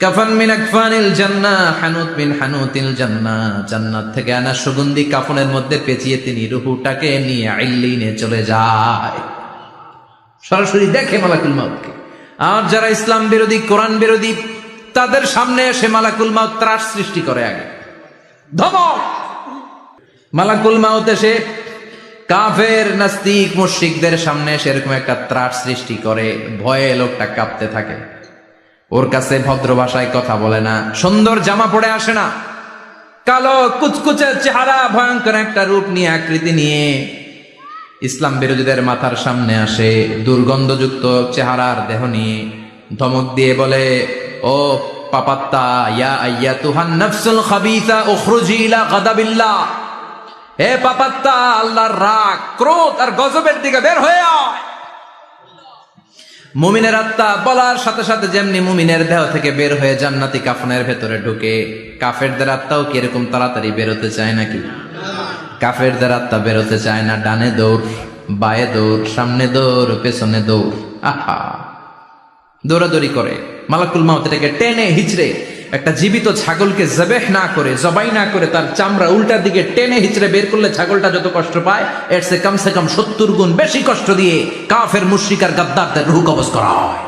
কাফান মিন আকফানিল জান্নাহ, হানুত হানুতিল জান্নাহ। জান্নাত থেকে সুগন্ধি কাফনের মধ্যে পেঁচিয়ে তিনি রুহুটাকে নিয়ে চলে যায়। সরাসরি দেখে আর যারা ইসলাম বিরোধী, কোরআন বিরোধী, তাদের সামনে এসে মালাকুল মাউত ত্রাস সৃষ্টি করে আগে। ধমক! মালাকুল মাউত এসে কাফের, নাস্তিক, মুশরিকদের সামনে এসে এরকম একটা ত্রাস সৃষ্টি করে। ভয়ে লোকটা কাঁপতে থাকে। ওর কাছে ভদ্র ভাষায় কথা বলে না। সুন্দর জামা পরে আসে না। কালো কুচকুচে চেহারা, ভয়ঙ্কর একটা রূপ নিয়ে আকৃতি নিয়ে ইসলাম বিরোধীদের মাথার সামনে আসে। দুর্গন্ধযুক্ত চেহারার দেহ নিয়ে ধমক দিয়ে বলে, ও পাপাত্তা, ইয়া আইয়া তুহান নফসুল খাবিসা উখরুজি ইলা গাদাবিল্লাহ। হে পাপাত্তা, আল্লাহর রাগ, ক্রোধ আর গজবের দিকে বের হয়ে আয়। মুমিনের আত্মা বলার সাথে সাথে যেমনি মুমিনের দেহ থেকে বের হয়ে জান্নাতি কাফনের ভেতরে ঢুকে, কাফেরদের আত্মাও কীরকম তাড়াতাড়ি বেরোতে চায় নাকি? কাফেরদের আত্মা বেরোতে চায় না, ডানে দৌড়, বায়ে দৌড়, সামনে দৌড়, পেছনে দৌড়। আহা! দৌড়াদৌড়ি করে। মালাকুল মাউত টেনে, হিচড়ে একটা জীবিত ছাগলকে জবেহ না করে, জবাই না করে তার চামড়া উল্টার দিকে টেনে হিচড়ে বের করলে ছাগলটা যত কষ্ট পায়, এর সে কমসে কম সত্তর গুণ বেশি কষ্ট দিয়ে কাফের মুশ্রিকার গাদ্দারদের রুহ কবজ করা হয়।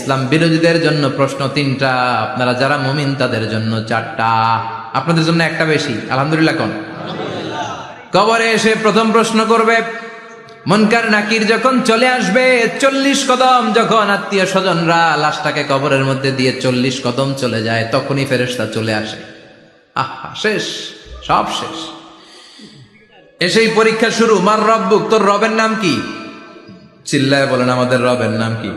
ইসলাম বিরোধীদের জন্য প্রশ্ন তিনটা, আপনারা যারা মুমিন তাদের জন্য চারটা। আপনাদের জন্য একটা বেশি, আলহামদুলিল্লাহ কোন? কবরে এসে প্রথম প্রশ্ন করবে মনকার নাকির যখন চলে আসবে, চল্লিশ কদম যখন আত্মীয় স্বজনরা লাশটাকে কবরের মধ্যে দিয়ে চল্লিশ কদম চলে যায়, তখনই ফেরেশতা চলে আসে। আহা, শেষ, সব শেষ। এসেই পরীক্ষা শুরু, মার রব্বুক, তোর রবের নাম কি? চিল্লায় বলেন, আমাদের রবের নাম কি?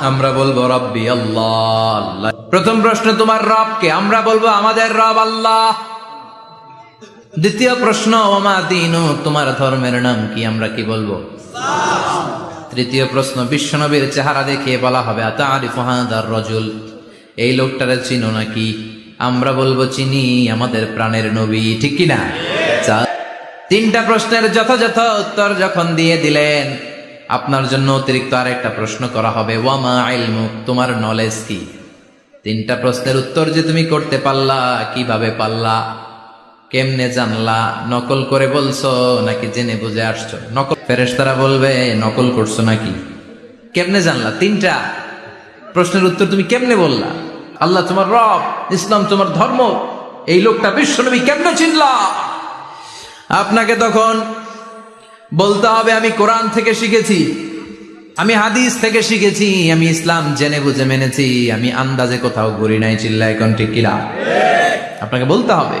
আমরা বলব রব্বি আল্লাহ। প্রথম প্রশ্ন, তোমার রবকে? আমরা বলব আমাদের রব আল্লাহ। দ্বিতীয় প্রশ্ন, ওমা দিনু, তোমার ধর্মের নাম কি? আমরা কি বলব? তৃতীয় প্রশ্ন, বিশ্বনবীর চেহারা দেখে বলা হবে রজুল। এই লোকটারে চিনো নাকি? আমরা বলব, চিনি, আমাদের প্রাণের নবী। ঠিক কি না তিনটা প্রশ্নের যথাযথ উত্তর যখন দিয়ে দিলেন, আপনার জন্য অতিরিক্ত আরেকটা প্রশ্ন করা হবে, ওয়ামা আইলমু তোমার নলেজ কি? তিনটা প্রশ্নের উত্তর যে তুমি করতে পারলা, কীভাবে পারলা? কেমনে জানলা? নকল করে বলছো নাকি জেনে বুঝে আসছো? নকল ফেরেশতারা বলবে, নকল করছ নাকি? কেমনে জানলা? তিনটা। প্রশ্নের উত্তর তুমি কেমনে বললা? আল্লাহ তোমার রব, ইসলাম তোমার ধর্ম, এই লোকটা বিশ্বনবী কেমনে চিনলা? আপনাকে তখন বলতে হবে, আমি কোরআন থেকে শিখেছি, আমি হাদিস থেকে শিখেছি, আমি ইসলাম জেনে বুঝে মেনেছি, আমি আন্দাজে কোথাও ঘুরি নাই চিল্লা এখন ঠিক কিনা আপনাকে বলতে হবে।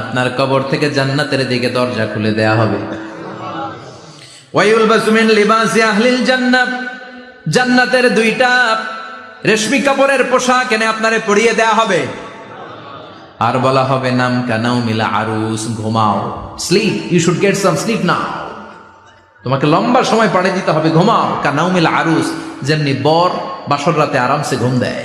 আপনার কবর থেকে জান্নাতের দিকে দরজা খুলে দেয়া হবে। জান্নাতের দুইটা রেশমি কাপড়ের পোশাক এনে আপনারে পরিয়ে দেয়া হবে। আর বলা হবে, নাম কানাও মিলা আরুস, ঘুমাও। Sleep you should get some sleep now তোমাকে লম্বা সময় পাড়ে দিতে হবে, ঘুমাও। কানাও মিলা আরুস, যেমনি বর বাসর রাতে আরামসে ঘুম দেয়।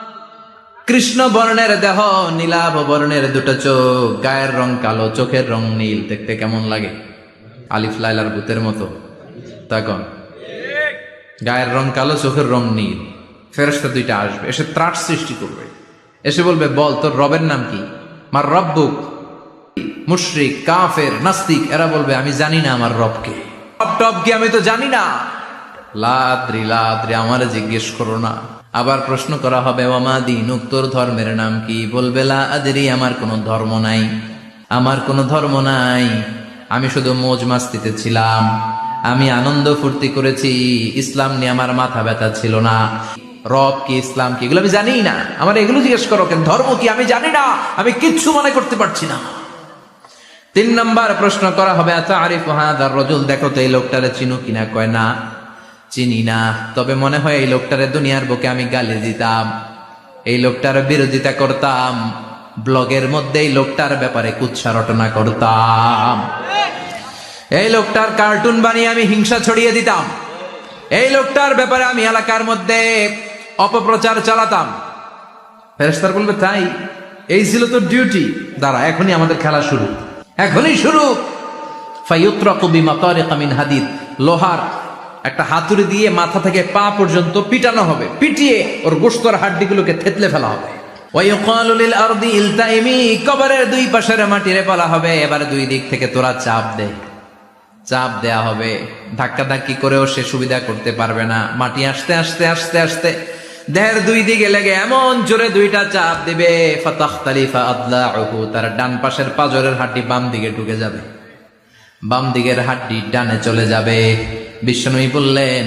কৃষ্ণ বর্ণের দেহ, নীলাভ বর্ণের দুটো চোখ, গায়ের রং কালো, চোখের রং নীল। দেখতে কেমন লাগে? আলিফ লাইলার ভূতের মতো। তখন গায়ের রং কালো, চোখের রং নীল। ফেরস্তা দুইটা আসবে, এসে ত্রাট সৃষ্টি করবে। এসে বলবে, বল, তোর রবের নাম কি? মার রব্বুক মুশরিক, কাফের, নাস্তিক, এরা বলবে, আমি জানি না আমার রবকে। রব টব কি আমি তো জানি না। লাদ্রি লাদ্রি, আমারে জিজ্ঞেস করো না। আবার প্রশ্ন করা হবে ওমা দিনুক তোর ধর্মের নাম কি? বলবে, লা আদরি, আমার কোনো ধর্ম নাই। আমার কোনো ধর্ম নাই। আমি শুধু মোজ মাস্তিতে ছিলাম। আমি আনন্দ ফুর্তি করেছি। ইসলাম নিয়ে আমার মাথা ব্যথা ছিল না। রব কি, ইসলাম কি? এগুলো আমি জানি না। আমার এগুলো জিজ্ঞেস করো কেন? ধর্ম কি? আমি জানি না। আমি কিচ্ছু মনে করতে পারছি না। তিন নম্বর প্রশ্ন করা হবে আচ্ছা আরিফ হাদার রজুল? দেখো তো এই লোকটারে চিনু কিনা, কয় না। চিনি না। তবে মনে হয় এই লোকটারে দুনিয়ার বুকে আমি গালি দিতাম। এই লোকটার বিরোধিতা করতাম। ব্লগের মধ্যে এই লোকটার ব্যাপারে কুচ্ছা রটনা করতাম। এই লোকটার কার্টুন বানিয়ে আমি হিংসা ছড়িয়ে দিতাম। এই লোকটার ব্যাপারে আমি এলাকার মধ্যে অপপ্রচার চালাতাম। ফেরেস্তার বলবে, তাই? এই ছিল তোর ডিউটি দাঁড়া, এখনই আমাদের খেলা শুরু। এখনই শুরু? ফাইয়ুত্রাকু বিমাতারিকা মিন হাদিদ। লোহার একটা হাতুড়ি দিয়ে মাথা থেকে পা পর্যন্ত পিটানো হবে। পিটিয়ে ওর গোস্তর হাড্ডিগুলোকে থেতলে ফেলা হবে। কবরের দুই পাশের মাটিরে বলা হবে। এবার দুই দিক থেকে তোরা চাপ দে। চাপ দেয়া হবে। ধাক্কা ধাক্কি করেও সে সুবিধা করতে পারবে না। মাটি আসতে আসতে আসতে আসতে। দেহের দুই দিকে লেগে এমন জোরে দুইটা চাপ দিবে ফাতাহ তার ডান পাশের পাজরের হাড্ডি বাম দিকে ঢুকে যাবে। বাম দিকের হাড্ডি ডানে চলে যাবে। বিষ্ণুই বললেন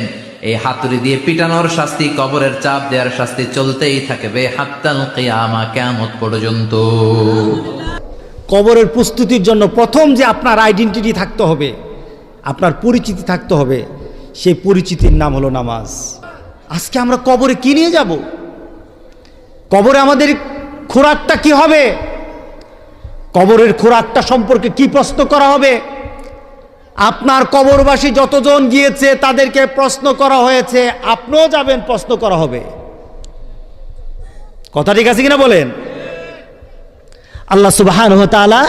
এই হাতুড়ি দিয়ে পিটানোর শাস্তি, কবরের চাপ দেওয়ার শাস্তি চলতেই থাকবে হাত্তাল কিয়ামা কেমত পর্যন্ত। কবরের প্রস্তুতির জন্য প্রথম যে আপনার আইডেন্টিটি থাকতে হবে, আপনার পরিচিতি থাকতে হবে, সেই পরিচিতির নাম হলো নামাজ। আজকে আমরা কবরে কি নিয়ে যাব? কবরে আমাদের খোরাকটা কি হবে? কবরের খোরাকটা সম্পর্কে কি প্রশ্ন করা হবে? আপনার কবরবাসী যতজন গিয়েছে, তাদেরকে প্রশ্ন করা হয়েছে। আপনিও যাবেন, প্রশ্ন করা হবে। কথা ঠিক আছে কিনা বলেন? আল্লাহ সুবাহান তাআলা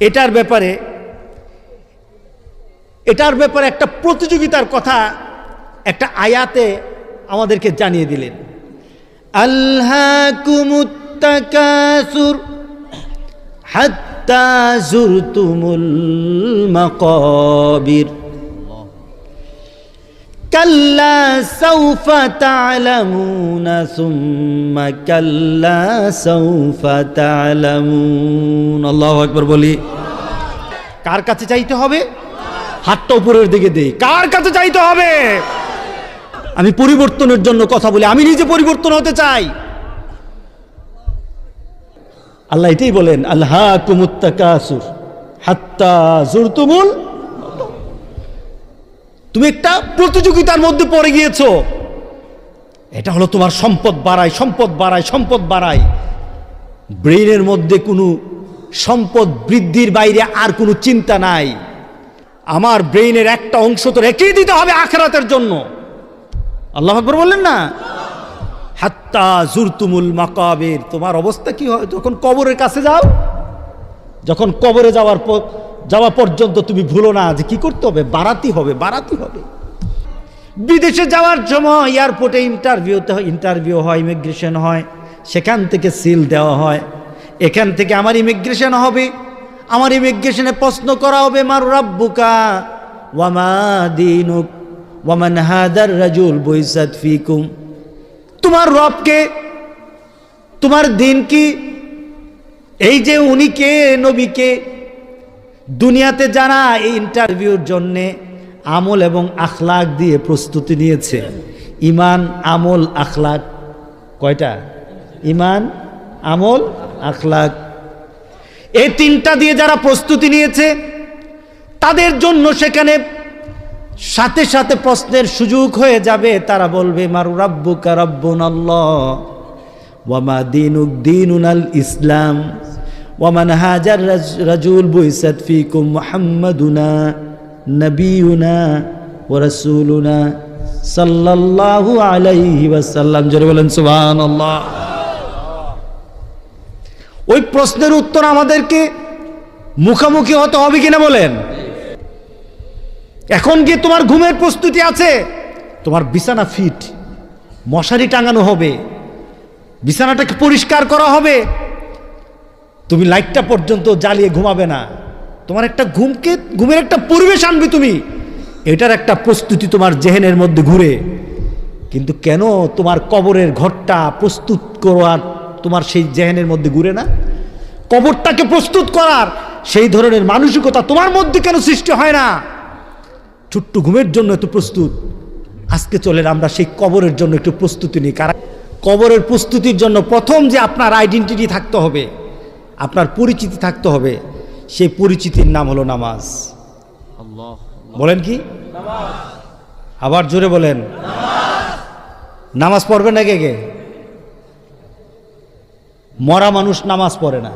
এটার ব্যাপারে এটার ব্যাপারে একটা প্রতিযোগিতার কথা একটা আয়াতে আমাদেরকে জানিয়ে দিলেন। আল্লাহ কুমুত্তাকাসুর হাত্তা জুরতুমুল মাকাবির كلا سوف تعلمون ثم كلا سوف تعلمون আল্লাহু আকবার বলি কার কাছে চাইতে হবে হাতটা উপরের দিকে দেই কার কাছে চাইতে হবে আমি পরিবর্তনের জন্য কথা বলি আমি নিজে পরিবর্তন হতে চাই আল্লাহ এটাই বলেন আল্লাহ কুমুত্তাকাসুর হাত্তা জুরতুমুল তুমি একটা প্রতিযোগিতার মধ্যে পড়ে গিয়েছো। এটা হলো তোমার সম্পদ বাড়ায় সম্পদ বাড়ায় সম্পদ বাড়ায় ব্রেনের মধ্যে কোনো সম্পদ বৃদ্ধির বাইরে আর কোনো চিন্তা নাই। আমার ব্রেইনের একটা অংশ তো রেখেই দিতে হবে আখরাতের জন্য। আল্লাহ আকবর বললেন না? হাত্তা জুরতুমুল মাকাবের। তোমার অবস্থা কি হয়? যখন কবরের কাছে যাও, যখন কবরে যাওয়ার পর, যাওয়া পর্যন্ত তুমি ভুলো না যে কি করতে হবে? বাড়াতে হবে বাড়াতে হবে। বিদেশে যাওয়ার সময় এয়ারপোর্টে ইন্টারভিউতে হয়, ইন্টারভিউ হয়, ইমিগ্রেশন হয়, সেখান থেকে সিল দেওয়া হয়। এখান থেকে আমার ইমিগ্রেশন হবে। আমার ইমিগ্রেশনে প্রশ্ন করা হবে, মার রাব্বুকা ওয়ামা দিনুক ওয়ামান হাদার রাজুল বৈসাদ ফিকুম? তোমার রবকে, তোমার দিন কি এই যে উনি কে নবীকে, দুনিয়াতে যারা এই ইন্টারভিউর জন্যে আমল এবং আখলাক দিয়ে প্রস্তুতি নিয়েছে, ইমান, আমল, আখলাক, কয়টা? ইমান, আমল, আখলাক। এই তিনটা দিয়ে যারা প্রস্তুতি নিয়েছে, তাদের জন্য সেখানে সাথে সাথে প্রশ্নের সুযোগ হয়ে যাবে। তারা বলবে, মারু রাব্বুন আল্লাহ। ওয়ামা দিনুক দিনুন ইসলাম। ওয়ামান হাজার রাজুল বুইসাত ফিকুম মুহাম্মাদুনা নবিউনা ওয়া রাসূলুনা সাল্লাল্লাহু আলাইহি ওয়াসাল্লাম। জোরে বলেন, সুবহানাল্লাহ। ওই প্রশ্নের উত্তর আমাদেরকে মুখামুখি হতে হবে কিনা বলেন? এখন গিয়ে তোমার ঘুমের প্রস্তুতি আছে। তোমার বিছানা ফিট, মশারি টাঙানো হবে, বিছানাটাকে পরিষ্কার করা হবে। তুমি লাইটটা পর্যন্ত জ্বালিয়ে ঘুমাবে না। তোমার একটা ঘুমকে, ঘুমের একটা পরিবেশ আনবে তুমি। এটার একটা প্রস্তুতি তোমার জেহেনের মধ্যে ঘুরে। কিন্তু কেন তোমার কবরের ঘরটা প্রস্তুত করার তোমার সেই জেহেনের মধ্যে ঘুরে না? কবরটাকে প্রস্তুত করার সেই ধরনের মানসিকতা তোমার মধ্যে কেন সৃষ্টি হয় না? ছোট্ট ঘুমের জন্য এত প্রস্তুত। আজকে চলেন আমরা সেই কবরের জন্য একটু প্রস্তুতি নিই। কারণ কবরের প্রস্তুতির জন্য প্রথম যে আপনার আইডেন্টিটি থাকতে হবে আপনার পরিচিতি থাকতে হবে সেই পরিচিতির নাম হলো নামাজ। বলেন কি? আবার জোরে বলেন। নামাজ পড়বে না কে কে? মরা মানুষ নামাজ পড়ে না।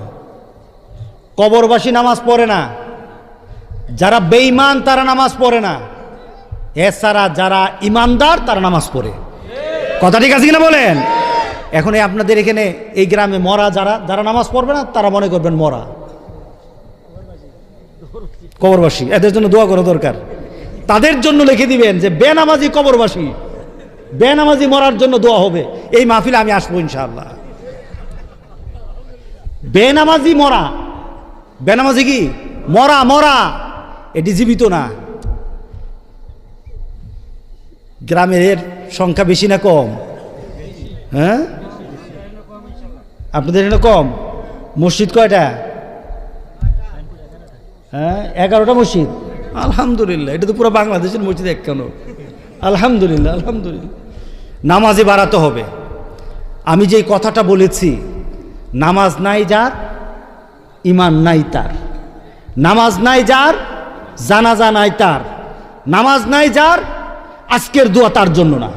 কবরবাসী নামাজ পড়ে না। যারা বেঈমান, তারা নামাজ পড়ে না। এছাড়া যারা ইমানদার তারা নামাজ পড়ে। কথা ঠিক আছে কিনা বলেন? এখন এই আপনাদের এখানে এই গ্রামে মরা যারা যারা নামাজ পড়বে না, তারা মনে করবেন মরা। কবরবাসী, এদের জন্য দোয়া করা দরকার। তাদের জন্য লিখে দিবেন যে, বেনামাজি কবরবাসী, বেনামাজি মরার জন্য দোয়া হবে। এই মাহফিলে আমি আসব ইনশাআল্লাহ। বেনামাজি মরা। বেনামাজি কি? মরা মরা। এটি জীবিত না। গ্রামের সংখ্যা বেশি না কম? হ্যাঁ? আপনাদের এখানে কম? মসজিদ কয়টা? হ্যাঁ এগারোটা মসজিদ? আলহামদুলিল্লাহ, এটা তো পুরো বাংলাদেশের মসজিদ এক কেন? আলহামদুলিল্লাহ আলহামদুলিল্লাহ। নামাজে বাড়াতে হবে। আমি যেই কথাটা বলেছি, নামাজ নাই যার, ইমান নাই তার। নামাজ নাই যার জানাজা নাই তার, নামাজ নাই যার, আজকের দোয়া তার জন্য না।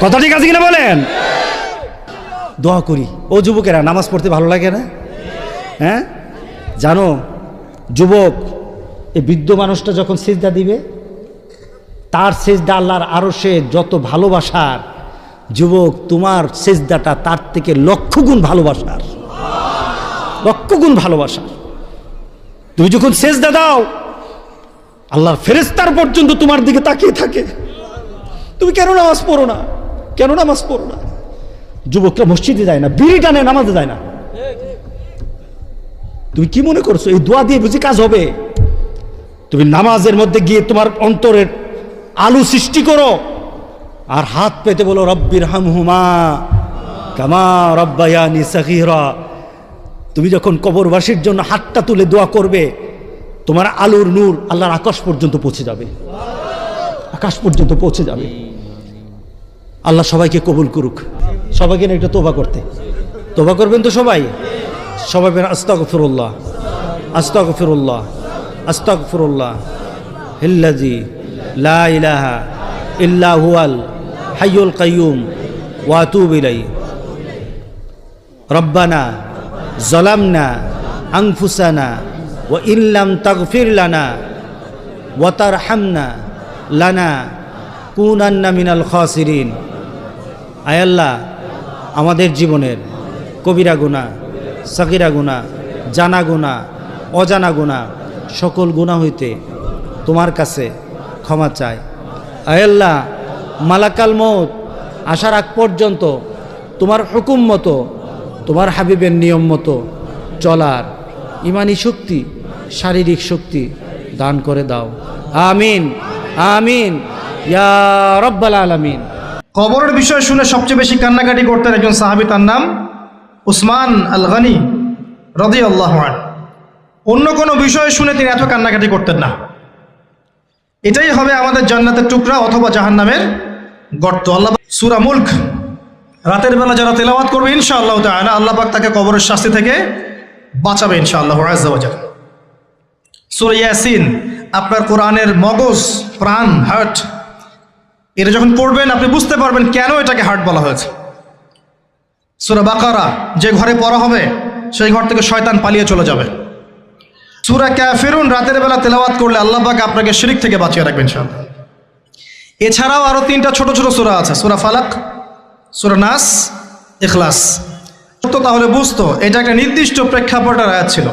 কথা ঠিক আছে কিনা বলেন? দোয়া করি। ও যুবকেরা, নামাজ পড়তে ভালো লাগে না? হ্যাঁ? জানো, যুবক, এই বৃদ্ধ মানুষটা যখন সেজদা দিবে, তার সেজদা আল্লাহর আরও সে যত ভালোবাসার, যুবক, তোমার সেজদাটা তার থেকে লক্ষ গুণ ভালোবাসার। লক্ষ গুণ ভালোবাসার। তুমি যখন সেজদা দাও আল্লাহর ফেরেস্তার পর্যন্ত তোমার দিকে তাকিয়ে থাকে। তুমি কেন নামাজ পড়ো না? কেন নামাজ পড়ো না? যুবকরা মসজিদে যায় না, বিড়ি টানে, নামাজে যায় না। তুমি কি মনে করছ? এই দোয়া দিয়ে বুঝি কাজ হবে? তুমি নামাজের মধ্যে গিয়ে তোমার অন্তরের আলু সৃষ্টি করো। আর হাত পেতে বলো, রব্বির হামহুমা কামা রব্বায়ানি সাকিরা তুমি যখন কবরবাসীর জন্য হাতটা তুলে দোয়া করবে তোমার আলোর নূর আল্লাহর আকাশ পর্যন্ত পৌঁছে যাবে। আকাশ পর্যন্ত পৌঁছে যাবে। আল্লাহ সবাইকে কবুল করুক। সবাইকে না একটু তোবা করতে। তোবা করবেন তো সবাই? সবাই বের আস্তাক ফিরুল্লাহ আস্তাক ফিরুল্লাহ আস্তাক ফিরুল্লাহ হিল্লাজি, লা ইলাহা ইল্লা হুয়াল হাইয়ুল কাইয়ুম ওয়াতুব রব্বানা, জলামনা আংফুসানা ও ইল্লাম তাগফির লানা ওয়াতার হামনা লানা কুনান্না মিনাল খাসিরিন। আয়াল্লাহ আমাদের জীবনের কবিরা গুণা সাকিরা গুণা জানা গুণা অজানা গুণা সকল গুণা হইতে তোমার কাছে ক্ষমা চাই। আয়াল্লাহ মালাকাল মত আসার আগ পর্যন্ত তোমার হুকুম মতো, তোমার হাবিবের নিয়ম মতো চলার ইমানি শক্তি শারীরিক শক্তি দান করে দাও। আমিন আমিন। ইয়া রব্বাল আলামিন। কবরের বিষয় শুনে সবচেয়ে বেশি কান্নাকাটি করতেন একজন সাহাবি, তার নাম উসমান আল গানি রদি আল্লাহ অন্য কোনো বিষয় শুনে তিনি এত কান্নাকাটি করতেন না। এটাই হবে আমাদের জান্নাতের টুকরা অথবা জাহান্নামের গর্ত। আল্লাহ সুরা মুল্ক রাতের বেলা যারা তেলাওয়াত করবে, ইনশাআল্লাহ তাআলা আল্লাহ পাক তাকে কবরের শাস্তি থেকে বাঁচাবে, ইনশাআল্লাহ আজ্জাওয়াজাল সুরা ইয়াসিন, আপনার কোরআনের মগজ, প্রাণ, হার্ট, এটা যখন পড়বেন, আপনি বুঝতে পারবেন কেন এটাকে হার্ট বলা হয়েছে। সুরা বাকারা, যে ঘরে পড়া হবে, সেই ঘর থেকে শয়তান পালিয়ে চলে যাবে। সুরা ক্যাফেরুন রাতের বেলা তেলাওয়াত করলে আল্লাহ পাক আপনাকে শিরিক থেকে বাঁচিয়ে রাখবেন সব এছাড়াও আরও তিনটা ছোট ছোট সুরা আছে, সুরা ফালাক, সুরা নাস এখলাস তো তাহলে বুঝতো, এটা একটা নির্দিষ্ট প্রেক্ষাপটের আয়াত ছিল।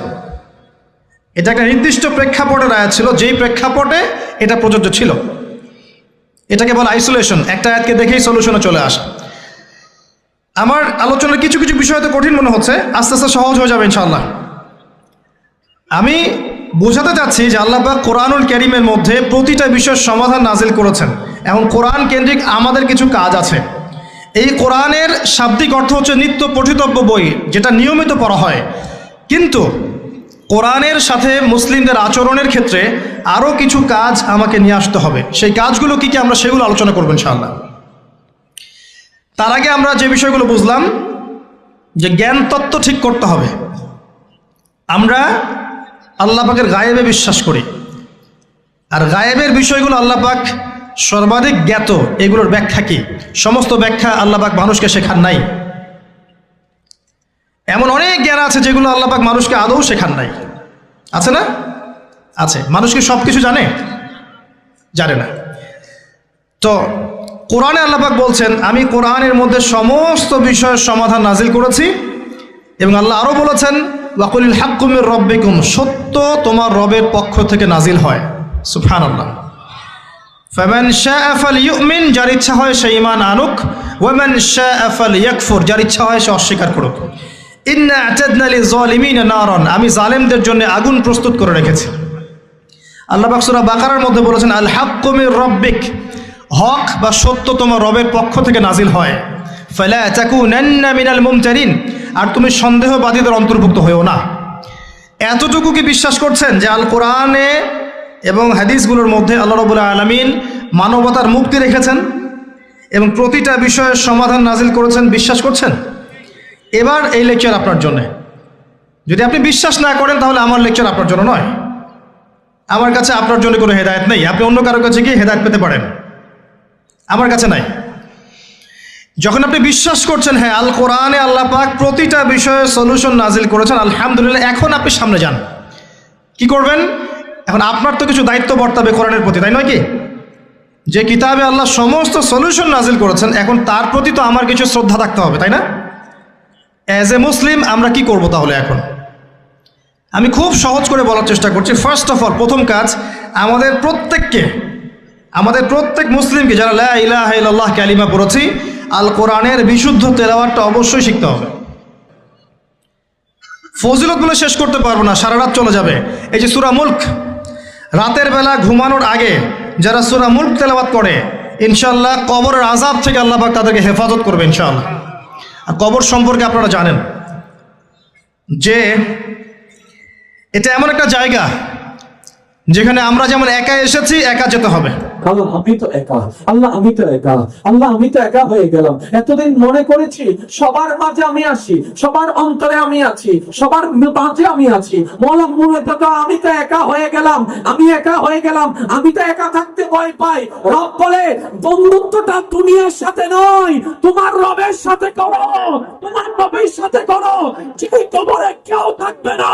এটা একটা নির্দিষ্ট প্রেক্ষাপটের আয়াত ছিল, যেই প্রেক্ষাপটে এটা প্রযোজ্য ছিল। এটাকে বলে আইসোলেশন একটা আয়াতকে দেখেই সলিউশনে চলে আসা। আমার আলোচনার কিছু কিছু বিষয় তো কঠিন মনে হচ্ছে, আস্তে আস্তে সহজ হয়ে যাবে ইনশাল্লাহ আমি বোঝাতে চাচ্ছি যে আল্লাহ পাক কোরআনুল ক্যারিমের মধ্যে প্রতিটা বিষয়ের সমাধান নাজিল করেছেন। এবং কোরআন কেন্দ্রিক আমাদের কিছু কাজ আছে। এই কোরআনের শাব্দিক অর্থ হচ্ছে নিত্য পঠিতব্য বই, যেটা নিয়মিত পড়া হয়। কিন্তু কোরআনের সাথে মুসলিমদের আচরণের ক্ষেত্রে আরও কিছু কাজ আমাকে নিয়ে আসতে হবে। সেই কাজগুলো কি কি আমরা সেগুলো আলোচনা করব ইনশাআল্লাহ। তার আগে আমরা যে বিষয়গুলো বুঝলাম, যে জ্ঞান তত্ত্ব ঠিক করতে হবে। আমরা আল্লাহ পাকের গায়েবে বিশ্বাস করি। আর গায়েবের বিষয়গুলো আল্লাহ পাক সর্বাধিক জ্ঞাত, এগুলোর ব্যাখ্যা কি? সমস্ত ব্যাখ্যা আল্লাহ পাক মানুষকে শেখার নাই। এমন অনেক জ্ঞান আছে যেগুলো আল্লাহ পাক মানুষকে আদৌ শেখান নাই। আছে না? আছে। মানুষ কি সব কিছু জানে? জানে না। তো কোরআনে আল্লাপাক বলছেন, আমি কোরআনের মধ্যে সমস্ত বিষয়ের সমাধান নাজিল করেছি এবং আল্লাহ আরও বলেছেন, ওয়াকুলিল হাক্কুমের রব্বিকুম সত্য তোমার রবের পক্ষ থেকে নাজিল হয়। সুফান আল্লাহ ফ্যামান শাহ আফাল ইউমিন যার ইচ্ছা হয় সে ইমান আনুক। ওয়ামান শাহ আফাল ইয়াকফুর যার ইচ্ছা হয় সে অস্বীকার করুক। আমি জালেমদের জন্য আগুন প্রস্তুত করে রেখেছি। আল্লাহ বাকসুরা বাকারার মধ্যে বলেছেন আল হাক্কুমির রব্বিক হক বা সত্য তোমার রবের পক্ষ থেকে নাজিল হয়। চাকু মিনাল আর তুমি সন্দেহবাদীদের অন্তর্ভুক্ত হয়েও না। এতটুকু কি বিশ্বাস করছেন যে আল কোরআনে এবং হাদিসগুলোর মধ্যে আল্লাহ রবুল্লাহ আলমিন মানবতার মুক্তি রেখেছেন এবং প্রতিটা বিষয়ের সমাধান নাজিল করেছেন, বিশ্বাস করছেন? এবার এই লেকচার আপনার জন্য। যদি আপনি বিশ্বাস না করেন, তাহলে আমার লেকচার আপনার জন্য নয়। আমার কাছে আপনার জন্য কোনো হেদায়ত নেই। আপনি অন্য কারোর কাছে গিয়ে হেদায়ত পেতে পারেন। আমার কাছে নাই। যখন আপনি বিশ্বাস করছেন হ্যাঁ আল কোরআনে আল্লাহ পাক প্রতিটা বিষয়ে সলিউশন নাজিল করেছেন, আলহামদুলিল্লাহ, এখন আপনি সামনে যান। কি করবেন? এখন আপনার তো কিছু দায়িত্ব বর্তাবে কোরআনের প্রতি, তাই নয় কি? যে কিতাবে আল্লাহ সমস্ত সলিউশন নাজিল করেছেন, এখন তার প্রতি তো আমার কিছু শ্রদ্ধা থাকতে হবে, তাই না? অ্যাজ এ মুসলিম আমরা কি করব তাহলে এখন? আমি খুব সহজ করে বলার চেষ্টা করছি। ফার্স্ট অফ অল প্রথম কাজ, আমাদের প্রত্যেককে, আমাদের প্রত্যেক মুসলিমকে যারা লা ইলাহা ইল্লাল্লাহ কালিমা পড়েছি, আল কোরআনের বিশুদ্ধ তেলাওয়াতটা অবশ্যই শিখতে হবে। ফজিলতগুলো শেষ করতে পারব না, সারা রাত চলে যাবে। এই যে সুরা মুল্ক, রাতের বেলা ঘুমানোর আগে যারা সুরা মুল্ক তেলাওয়াত করে ইনশাল্লাহ কবরের আজাব থেকে আল্লাহ তাদেরকে হেফাজত করবে, ইনশাআল্লাহ। কবর সম্পর্কে আপনারা জানেন যে এটা এমন একটা জায়গা যেখানে আমরা যেমন একা এসেছি, একা যেতে হবে। আমি তো একা। আল্লাহ, আমি তো একা। আল্লাহ, আমি তো একা হয়ে গেলাম। এতদিন মনে করেছি, সবার মাঝে আমি সবার অন্তরে আমি আছি, সবার মাঝে আমি আছি। আমি তো একা হয়ে গেলাম, আমি একা হয়ে গেলাম, আমি তো একা থাকতে ভয় পাই। রব বলে, বন্ধুত্বটা দুনিয়ার সাথে নয়, তোমার রবের সাথে করো। সাথে করো। যে কবরে কেউ থাকবে না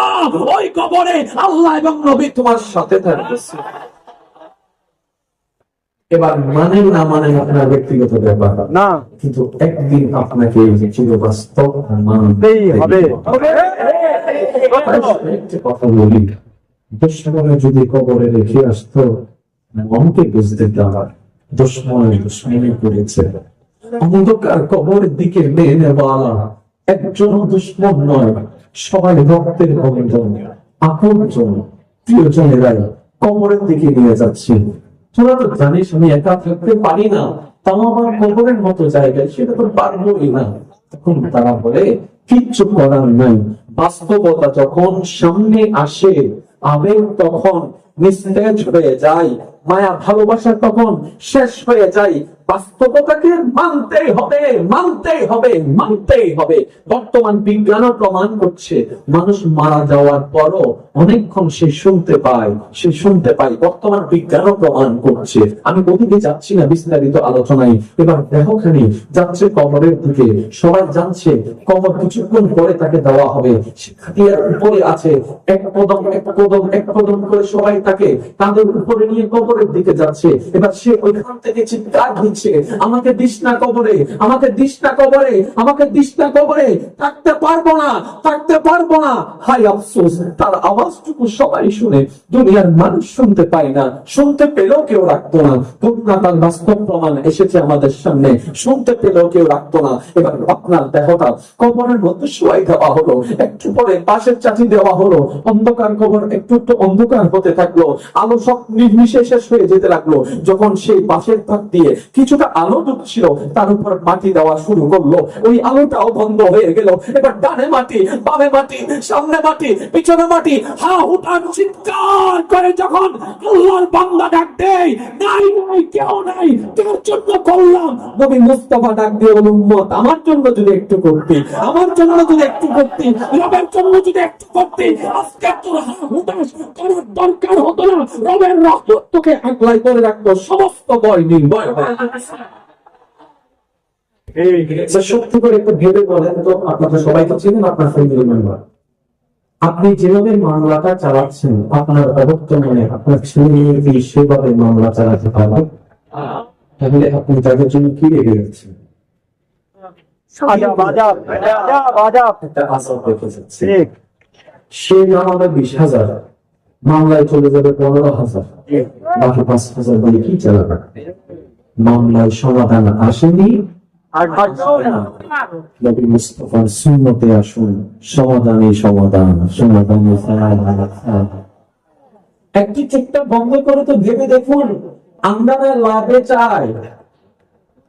ওই কবরে আল্লাহ এবং নবী তোমার সাথে থাকবে। এবার মানেন না মানেন আপনার ব্যক্তিগত ব্যাপার। না। কিন্তু একদিন আপনাকে চিরবাস্তব মানতেই হবে। একটা কথা বলি দুশ্মনে যদি কবরে রেখে আসতো মনকে বুঝতে দেওয়া দুশ্মনে দুশ্মনী করেছে। অন্ধকার কবরের দিকে মেয়ে নেওয়ালা একজন দুশ্মন নয়, সবাই রক্তের বন্ধন আপনজন, প্রিয়জনেরাই কবরের দিকে নিয়ে যাচ্ছে। তোরা তো জানিস আমি একা থাকতে পারি না, তাও আমার কবরের মতো জায়গায় সেটা তো পারবোই না। তখন তারা বলে, কিচ্ছু করার নাই। বাস্তবতা যখন সামনে আসে, আবেগ তখন নিস্তেজ হয়ে যায়। মায়া ভালোবাসা তখন শেষ হয়ে যায়। বাস্তবতাকে মানতেই হবে মানতেই হবে মানতেই হবে। বর্তমান বিজ্ঞানও প্রমাণ করছে, মানুষ মারা যাওয়ার পরও অনেকক্ষণ সে শুনতে পায়, সে শুনতে পায়। বর্তমান বিজ্ঞানও প্রমাণ করছে। আমি ওদিকে যাচ্ছি না বিস্তারিত আলোচনায়। এবার দেহখানি যাচ্ছে কবরের দিকে। সবাই জানছে কবর কিছুক্ষণ পরে তাকে দেওয়া হবে। খাটিয়ার উপরে আছে। এক কদম এক কদম এক কদম করে সবাই তাকে তাদের উপরে নিয়ে কবরে কবরের দিকে যাচ্ছে, এবার সে ওইখান থেকে চিৎকার দিচ্ছে, আমাকে দিস না কবরে, আমাকে দিস না কবরে, আমাকে দিস না কবরে, থাকতে পারব না, থাকতে পারব না। হাই আফসোস, তার আওয়াজটুকু সবাই শুনে, দুনিয়ার মানুষ শুনতে পায় না, শুনতে পেলেও কেউ রাখতো না। করুণা তার বাস্তব প্রমাণ এসেছে আমাদের সামনে, শুনতে পেলেও কেউ রাখতো না। এবার আপনার দেহটা কবরের মধ্যে শোয়াই দেওয়া হলো, একটু পরে পাশের চাচি দেওয়া হলো, অন্ধকার কবর একটু একটু অন্ধকার হতে থাকল, আলো সব নির্বিশেষ শেষ হয়ে যেতে লাগল। যখন সেই পাশের ভাগ দিয়ে কিছুটা আলো ঢুকছিল তার উপর মাটি দেওয়া শুরু করল। ওই আলোটাও বন্ধ হয়ে গেল। এবার ডানে মাটি, বামে মাটি, সামনে মাটি, পিছনে মাটি, হা হুটান চিৎকার করে যখন আল্লাহর বান্দা ডাক দেয়, নাই নাই, কেউ নাই, তোর জন্য করলাম। নবী মুস্তফা ডাক দিয়ে বলুন উম্মত, আমার জন্য যদি একটু করতে, আমার জন্য যদি একটু করতে, রবের জন্য যদি একটু করতে, আজকে তোর হা হুটাস করার দরকার হতো না। রবের রহমত তোকে আগলাই করে রাখতো সমস্ত ভয় নির্ভয় হয়ে। আচ্ছা, সত্যি করে একটু ভেবে বলেন তো আপনারা সবাই তো চিনেন আপনার ফ্যামিলি মেম্বার আপনি যেভাবে মামলাটা চালাচ্ছেন আপনার অবর্তমানে আপনার ছেলে সেভাবে মামলা চালাতে পারবেন তাহলে আপনি তাদের জন্য কি রেখে যাচ্ছেন রেখে সে নামাবে বিশ হাজার। মামলায় চলে যাবে পনেরো হাজার। বাকি পাঁচ হাজার দিয়ে কি চালাবে? মামলায় সমাধান আসেনি। নবী মুস্তফার সুন্নতে আসুন। সমাধানে সমাধান। সমাধানে একটি চেকটা বন্ধ করে তো ভেবে দেখুন আমরা না লাভে চাই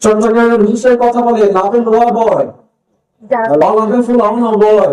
চট্টগ্রামের বিষয়ে কথা বলে লাভে লোয়া বয় লাভে ফুল আমরা বয়।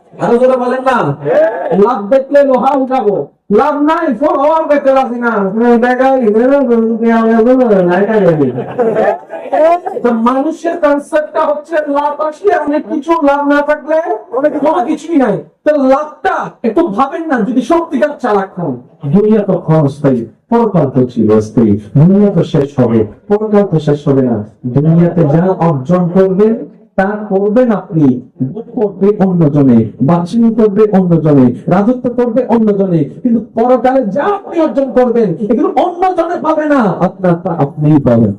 আরও যারা বলেন না। লাভ দেখলে লোহা উঠাবো। লাভ নাই ফোন হওয়ার দেখতে পাচ্ছি না। মানুষের কনসেপ্টটা হচ্ছে লাভ আসলে অনেক কিছু লাভ না থাকলে অনেক কোনো কিছুই নাই। তো লাভটা একটু ভাবেন না যদি সত্যিকার চালাক হন। দুনিয়া তো ক্ষণস্থায়ী পরকাল তো চিরস্থায়ী। দুনিয়া তো শেষ হবে পরকাল তো শেষ হবে না। দুনিয়াতে যা অর্জন করবেন তা করবেন আপনি। ভোট করবে অন্যজনে, বাছনি করবে অন্যজনে, রাজত্ব করবে অন্যজনে, কিন্তু পরকালে যা আপনি অর্জন করবেন, এগুলো অন্যজনে পাবে না। আপনার তা আপনিই পাবেন।